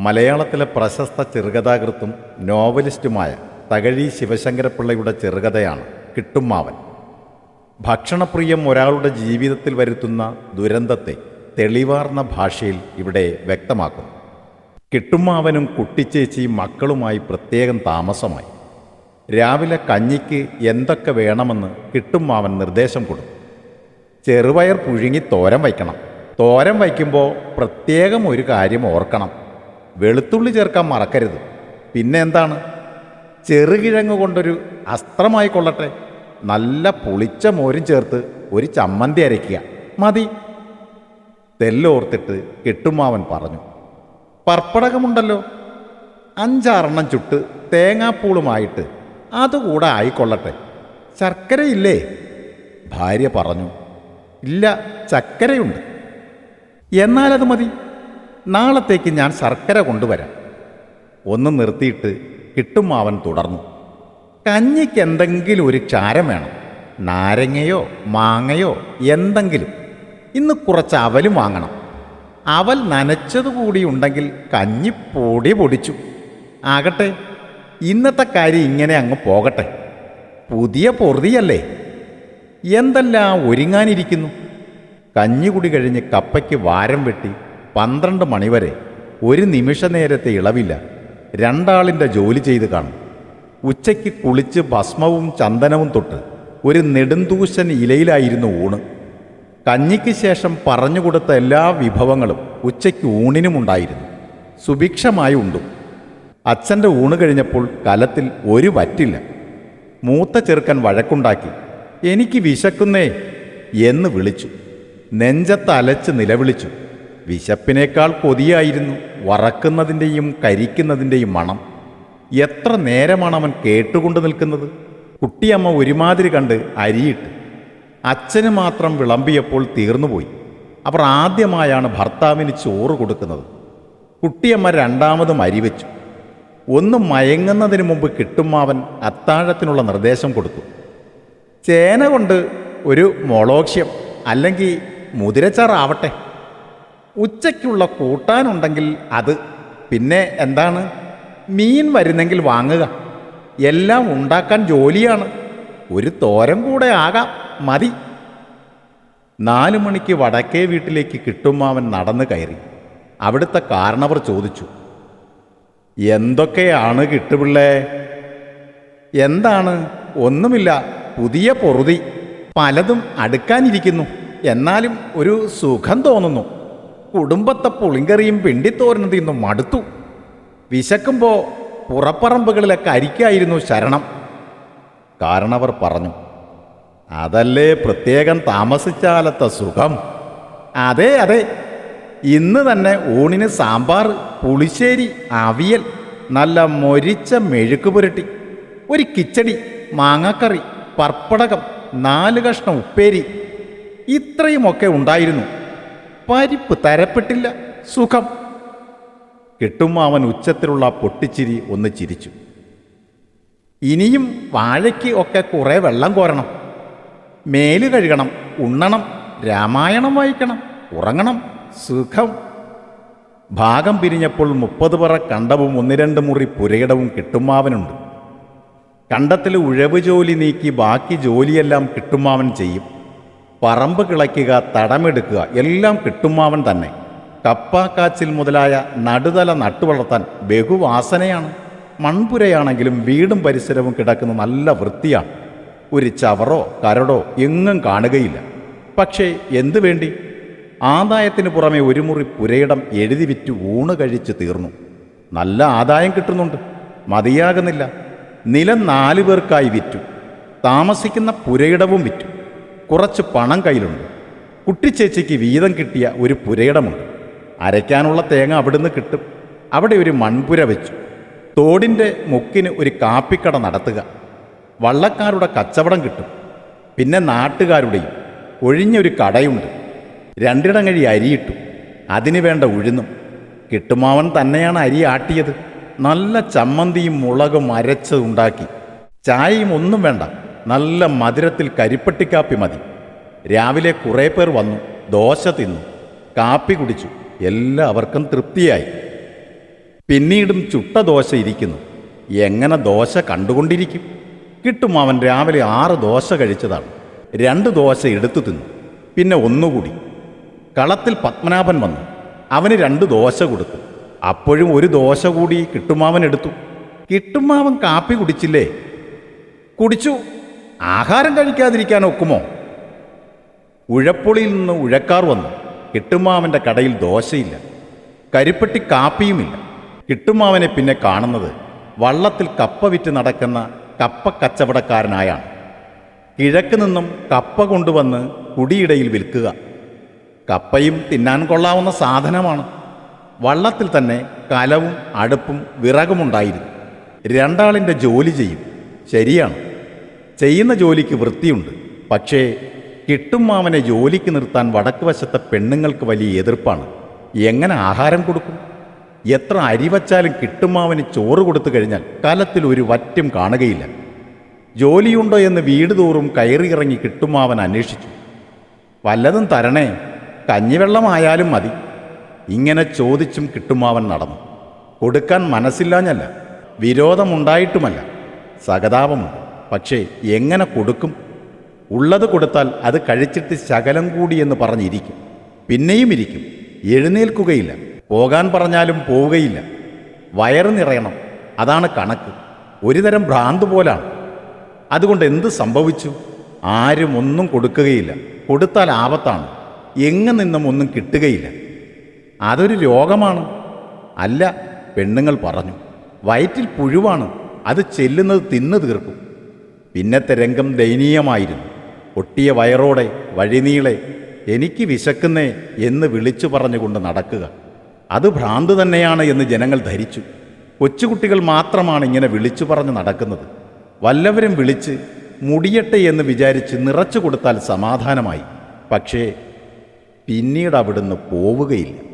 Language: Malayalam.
മലയാളത്തിലെ പ്രശസ്ത ചെറുകഥാകൃത്തും നോവലിസ്റ്റുമായ തകഴി ശിവശങ്കരപ്പിള്ളയുടെ ചെറുകഥയാണ് കിട്ടുമാവൻ. ഭക്ഷണപ്രിയം ഒരാളുടെ ജീവിതത്തിൽ വരുത്തുന്ന ദുരന്തത്തെ തെളിവാർന്ന ഭാഷയിൽ ഇവിടെ വ്യക്തമാക്കുന്നു. കിട്ടുമ്മാവനും കുട്ടിച്ചേച്ചിയും മക്കളുമായി പ്രത്യേകം താമസമായി. രാവിലെ കഞ്ഞിക്ക് എന്തൊക്കെ വേണമെന്ന് കിട്ടുമാവൻ നിർദ്ദേശം കൊടുത്തു. ചെറുവയർ പുഴുങ്ങി തോരം വയ്ക്കണം. തോരം വയ്ക്കുമ്പോൾ പ്രത്യേകം ഒരു കാര്യം ഓർക്കണം. വെളുത്തുള്ളി ചേർക്കാൻ മറക്കരുത്. പിന്നെ എന്താണ്? ചെറുകിഴങ്ങ് കൊണ്ടൊരു അസ്ത്രമായി കൊള്ളട്ടെ. നല്ല പുളിച്ച മോരും ചേർത്ത് ഒരു ചമ്മന്തി അരയ്ക്കുക. മതി. തെല്ലോർത്തിട്ട് കെട്ടുമാവൻ പറഞ്ഞു. പർപ്പടകമുണ്ടല്ലോ. അഞ്ചാറെണ്ണം ചുട്ട് തേങ്ങാപ്പൂളുമായിട്ട് അതുകൂടെ ആയിക്കൊള്ളട്ടെ. ശർക്കരയില്ലേ? ഭാര്യ പറഞ്ഞു. ഇല്ല ചക്കരയുണ്ട് എന്നാലത് മതി. നാളത്തേക്ക് ഞാൻ ശർക്കര കൊണ്ടുവരാം. ഒന്ന് നിർത്തിയിട്ട് കിട്ടും അവൻ തുടർന്നു. കഞ്ഞിക്ക് എന്തെങ്കിലും ഒരു ചാരം വേണം. നാരങ്ങയോ മാങ്ങയോ എന്തെങ്കിലും. ഇന്ന് കുറച്ച് അവലും വാങ്ങണം. അവൽ നനച്ചതുകൂടി ഉണ്ടെങ്കിൽ കഞ്ഞി പൊടി പൊടിച്ചു. ആകട്ടെ ഇന്നത്തെ കാര്യം ഇങ്ങനെ അങ്ങ് പോകട്ടെ. പുതിയ പൊറുതിയല്ലേ? എന്തെല്ലാം ഒരുങ്ങാനിരിക്കുന്നു? കഞ്ഞികുടി കഴിഞ്ഞ് കപ്പയ്ക്ക് വാരം വെട്ടി പന്ത്രണ്ട് മണിവരെ ഒരു നിമിഷ നേരത്തെ ഇളവില്ല. രണ്ടാളിന്റെ ജോലി ചെയ്ത് കാണും. ഉച്ചയ്ക്ക് കുളിച്ച് ഭസ്മവും ചന്ദനവും തൊട്ട് ഒരു നെടുന്തൂശൻ ഇലയിലായിരുന്നു ഊണ്. കഞ്ഞിക്ക് ശേഷം പറഞ്ഞുകൊടുത്ത എല്ലാ വിഭവങ്ങളും ഉച്ചയ്ക്ക് ഊണിനുമുണ്ടായിരുന്നു സുഭിക്ഷമായി ഉണ്ടു. അച്ഛന്റെ ഊണ് കഴിഞ്ഞപ്പോൾ കലത്തിൽ ഒരു വറ്റില്ല. മൂത്ത ചെറുക്കൻ വഴക്കുണ്ടാക്കി എനിക്ക് വിശക്കുന്നേ എന്ന് വിളിച്ചു. നെഞ്ചത്തലച്ച് നിലവിളിച്ചു. വിശപ്പിനേക്കാൾ കൊതിയായിരുന്നു വറക്കുന്നതിന്റെയും കരിക്കുന്നതിന്റെയും മണം. എത്ര നേരമാണ് അവൻ കേട്ടുകൊണ്ട് നിൽക്കുന്നത്? കുട്ടിയമ്മ ഒരുമാതിരി കണ്ട് അരിയിട്ട്. അച്ഛന് മാത്രം വിളമ്പിയപ്പോൾ തീർന്നുപോയി. അവർ ആദ്യമായാണ് ഭർത്താവിന് ചോറ് കൊടുക്കുന്നത്. കുട്ടിയമ്മ രണ്ടാമതും അരിവെച്ചു ഒന്ന് മയങ്ങുന്നതിന് മുമ്പ് കിട്ടുമാവൻ അത്താഴത്തിനുള്ള നിർദ്ദേശം കൊടുത്തു. ചേന കൊണ്ട് ഒരു മോളോക്ഷ്യം അല്ലെങ്കിൽ മുതിരച്ചാറാവട്ടെ. ഉച്ചയ്ക്കുള്ള കൂട്ടാനുണ്ടെങ്കിൽ അത്. പിന്നെ എന്താണ്? മീൻ വരുന്നെങ്കിൽ വാങ്ങുക. എല്ലാം ഉണ്ടാക്കാൻ ജോലിയാണ്. ഒരു തോരം കൂടെ ആകാം. മതി. നാലു മണിക്ക് വടക്കേ വീട്ടിലേക്ക് കിട്ടുമാവൻ നടന്നു കയറി. അവിടുത്തെ കാരണവർ ചോദിച്ചു എന്തൊക്കെയാണ് കിട്ടുപിള്ളേ? എന്താണ്? ഒന്നുമില്ല. പുതിയ പൊറുതി. പലതും അടുക്കാനിരിക്കുന്നു. എന്നാലും ഒരു സുഖം തോന്നുന്നു. കുടുംബത്തെ പുളിങ്കറിയും പിണ്ടിത്തോരനും തിന്നും മടുത്തു. വിശക്കുമ്പോൾ പുറപ്പറമ്പുകളിലെ കരിക്കായിരുന്നു ശരണം. കാരണവർ പറഞ്ഞു അതല്ലേ പ്രത്യേകം താമസിച്ചാലത്തെ സുഖം? അതെ അതെ. ഇന്ന് തന്നെ ഊണിന് സാമ്പാർ പുളിശ്ശേരി അവിയൽ നല്ല മൊരിച്ച മെഴുക്ക് പുരട്ടി ഒരു കിച്ചടി മാങ്ങാക്കറി പർപ്പടകം നാല് കഷ്ണം ഉപ്പേരി ഇത്രയുമൊക്കെ ഉണ്ടായിരുന്നു. പരിപ്പ് തരപ്പെട്ടില്ല. സുഖം. കിട്ടുമാവൻ ഉച്ചത്തിലുള്ള പൊട്ടിച്ചിരി ഒന്ന് ചിരിച്ചു. ഇനിയും വാഴയ്ക്ക് ഒക്കെ കുറേ വെള്ളം കോരണം. മേൽ കഴുകണം ഉണ്ണണം രാമായണം വായിക്കണം ഉറങ്ങണം സുഖം. ഭാഗം പിരിഞ്ഞപ്പോൾ മുപ്പത് പറ കണ്ടവും ഒന്ന് രണ്ട് മുറി പുരയിടവും കിട്ടുമാവനുണ്ട് കണ്ടത്തിൽ ഉഴവ് ജോലി നീക്കി ബാക്കി ജോലിയെല്ലാം കിട്ടുമാവൻ ചെയ്യും. പറമ്പ് കിളയ്ക്കുക തടമെടുക്കുക എല്ലാം കിട്ടുമാവൻ തന്നെ. കപ്പ കാച്ചിൽ മുതലായ നടുതല നട്ടുവളർത്താൻ ബഹുവാസനയാണ്. മൺപുരയാണെങ്കിലും വീടും പരിസരവും കിടക്കുന്ന നല്ല വൃത്തിയാണ്. ഒരു ചവറോ കരടോ എങ്ങും കാണുകയില്ല. പക്ഷേ എന്തു വേണ്ടി? ആദായത്തിന് പുറമെ ഒരു മുറി പുരയിടം എഴുതി വിറ്റ് ഊണ് കഴിച്ച് തീർന്നു. നല്ല ആദായം കിട്ടുന്നുണ്ട്. മതിയാകുന്നില്ല. നിലം നാലു പേർക്കായി വിറ്റു. താമസിക്കുന്ന പുരയിടവും വിറ്റു. കുറച്ച് പണം കയ്യിലുണ്ട്. കുട്ടിച്ചേച്ചിക്ക് വീതം കിട്ടിയ ഒരു പുരയിടമുണ്ട്. അരയ്ക്കാനുള്ള തേങ്ങ അവിടുന്ന് കിട്ടും. അവിടെ ഒരു മൺപുര വെച്ചു. തോടിന്റെ മുക്കിന് ഒരു കാപ്പിക്കട നടത്തുക. വള്ളക്കാരുടെ കച്ചവടം കിട്ടും. പിന്നെ നാട്ടുകാരുടെയും ഒഴിഞ്ഞൊരു കടയുണ്ട്. രണ്ടിടം കഴി അരിയിട്ടു. അതിന് വേണ്ട ഉഴുന്നും. കിട്ടുമാവൻ തന്നെയാണ് അരി ആട്ടിയത്. നല്ല ചമ്മന്തിയും മുളകും അരച്ചതുണ്ടാക്കി ചായയും ഒന്നും വേണ്ട. നല്ല മധുരത്തിൽ കരിപ്പട്ടിക്കാപ്പി മതി. രാവിലെ കുറേ പേർ വന്നു ദോശ തിന്നു കാപ്പി കുടിച്ചു എല്ലാവർക്കും തൃപ്തിയായി. പിന്നീടും ചുട്ട ദോശ ഇരിക്കുന്നു. എങ്ങനെ ദോശ കണ്ടുകൊണ്ടിരിക്കും? കിട്ടും അവൻ രാവിലെ ആറ് ദോശ കഴിച്ചതാണ്. രണ്ട് ദോശ എടുത്തു തിന്നു പിന്നെ ഒന്നുകൂടി. കളത്തിൽ പത്മനാഭൻ വന്നു അവന് രണ്ട് ദോശ കൊടുത്തു. അപ്പോഴും ഒരു ദോശ കൂടി കിട്ടുമാവൻ എടുത്തു. കിട്ടുമാവൻ കാപ്പി കുടിച്ചില്ലേ? കുടിച്ചു. ആഹാരം കഴിക്കാതിരിക്കാൻ ഒക്കുമോ? ഉഴപ്പുളിയിൽ നിന്ന് ഉഴക്കാർ വന്നു. കിട്ടുമാവന്റെ കടയിൽ ദോശയില്ല. കരിപ്പെട്ടി കാപ്പിയുമില്ല. കിട്ടുമാവനെ പിന്നെ കാണുന്നത് വള്ളത്തിൽ കപ്പ വിറ്റ് നടക്കുന്ന കപ്പ കച്ചവടക്കാരനായാണ്. കിഴക്ക് നിന്നും കപ്പ കൊണ്ടുവന്ന് കുടിയിടയിൽ വിൽക്കുക. കപ്പയും തിന്നാൻ കൊള്ളാവുന്ന സാധനമാണ്. വള്ളത്തിൽ തന്നെ കലവും അടുപ്പും വിറകുമുണ്ടായിരുന്നു. രണ്ടാളിന്റെ ജോലി ചെയ്യും. ശരിയാണ്. ചെയ്യുന്ന ജോലിക്ക് വൃത്തിയുണ്ട്. പക്ഷേ കിട്ടും മാമനെ ജോലിക്ക് നിർത്താൻ വടക്ക് വശത്തെ പെണ്ണുങ്ങൾക്ക് വലിയ എതിർപ്പാണ്. എങ്ങനെ ആഹാരം കൊടുക്കും? എത്ര അരി വച്ചാലും കിട്ടുമാവന് ചോറ് കൊടുത്തു കഴിഞ്ഞാൽ കലത്തിൽ ഒരു വറ്റും കാണുകയില്ല. ജോലിയുണ്ടോ എന്ന് വീട് തോറും കയറിയിറങ്ങി കിട്ടുമാവൻ അന്വേഷിച്ചു. വല്ലതും തരണേ കഞ്ഞിവെള്ളമായാലും മതി. ഇങ്ങനെ ചോദിച്ചും കിട്ടുമാവൻ നടന്നു. കൊടുക്കാൻ മനസ്സില്ലാഞ്ഞല്ല. വിരോധമുണ്ടായിട്ടുമല്ല. സഹതാപമുണ്ട്. പക്ഷേ എങ്ങനെ കൊടുക്കും? ഉള്ളത് കൊടുത്താൽ അത് കഴിച്ചിട്ട് ശകലം കൂടി എന്ന് പറഞ്ഞിരിക്കും. പിന്നെയും ഇരിക്കും. എഴുന്നേൽക്കുകയില്ല. പോകാൻ പറഞ്ഞാലും പോവുകയില്ല. വയറ് നിറയണം. അതാണ് കണക്ക്. ഒരു തരം ഭ്രാന്ത് പോലാണ്. അതുകൊണ്ട് എന്ത് സംഭവിച്ചു? ആരും ഒന്നും കൊടുക്കുകയില്ല. കൊടുത്താൽ ആപത്താണ്. എങ്ങു നിന്നും ഒന്നും കിട്ടുകയില്ല. അതൊരു രോഗമാണ്. അല്ല പെണ്ണുങ്ങൾ പറഞ്ഞു. വയറ്റിൽ പുഴുവാണ്. അത് ചെല്ലുന്നത് തിന്നു തീർക്കും. പിന്നത്തെ രംഗം ദയനീയമായിരുന്നു. ഒട്ടിയ വയറോടെ വഴിനീളെ എനിക്ക് വിശക്കുന്നേ എന്ന് വിളിച്ചു പറഞ്ഞുകൊണ്ട് നടക്കുക. അത് ഭ്രാന്ത് തന്നെയാണ് എന്ന് ജനങ്ങൾ ധരിച്ചു. കൊച്ചുകുട്ടികൾ മാത്രമാണ് ഇങ്ങനെ വിളിച്ചു പറഞ്ഞ് നടക്കുന്നത്. വല്ലവരും വിളിച്ച് മുടിയട്ടെ എന്ന് വിചാരിച്ച് നിറച്ചു കൊടുത്താൽ സമാധാനമായി. പക്ഷേ പിന്നീട് അവിടുന്ന് പോവുകയില്ല.